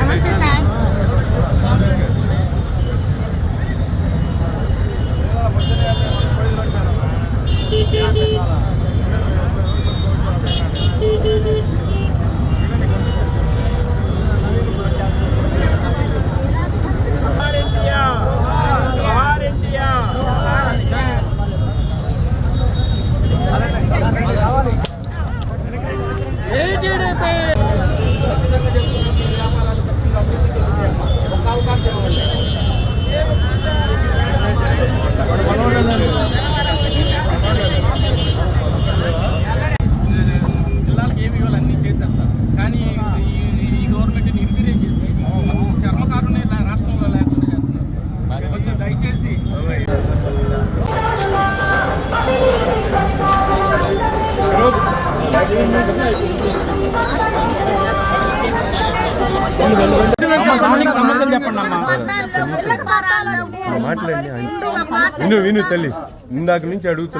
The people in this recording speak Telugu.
నమస్తే సార్. జిల్లాలకు సమస్యలు చెప్పండి అమ్మా మాట్లాడండి. విను విను తల్లి. ఇందాక నుంచి అడుగుతున్నా.